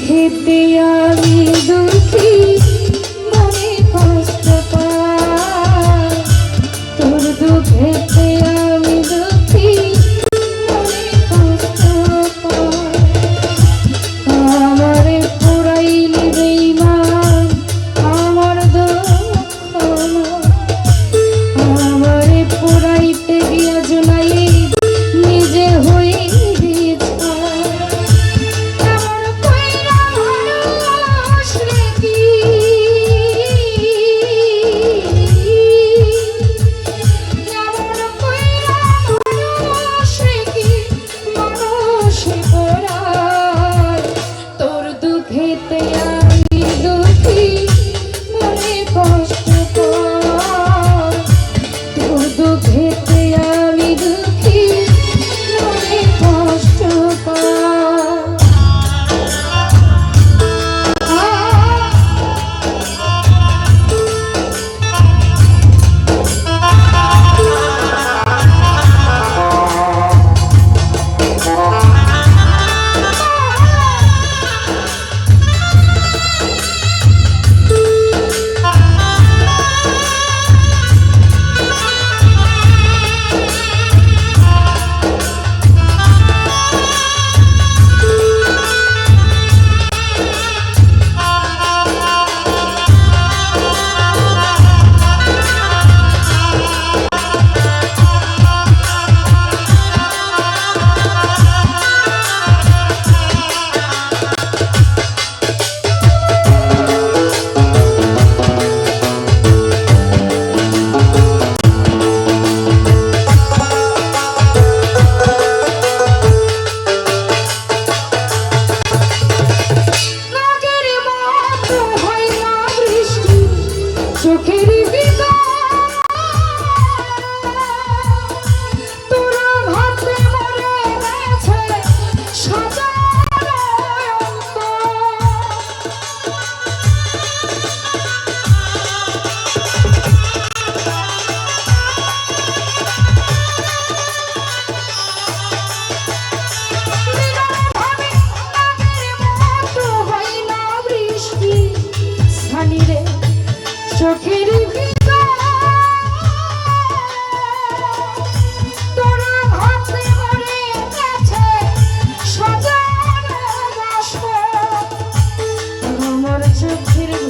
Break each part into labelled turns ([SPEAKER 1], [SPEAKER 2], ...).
[SPEAKER 1] দুঃখেতে আমি kidding me?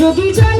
[SPEAKER 1] যদি জল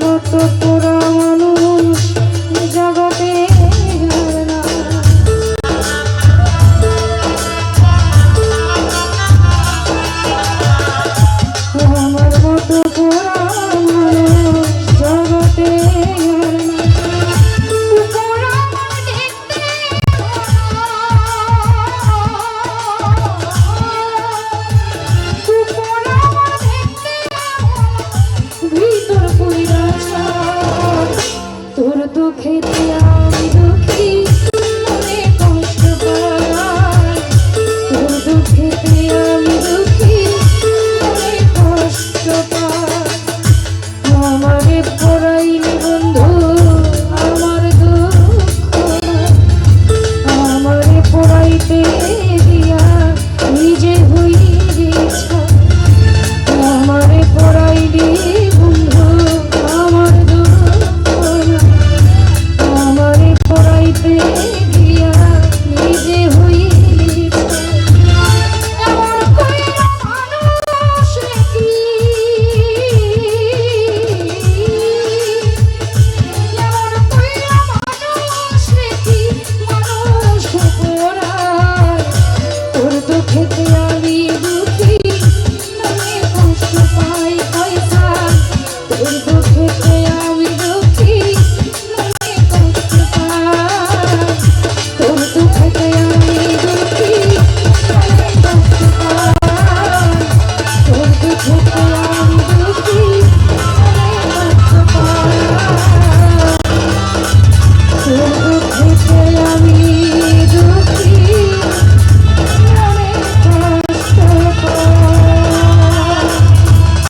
[SPEAKER 1] তো তোরা?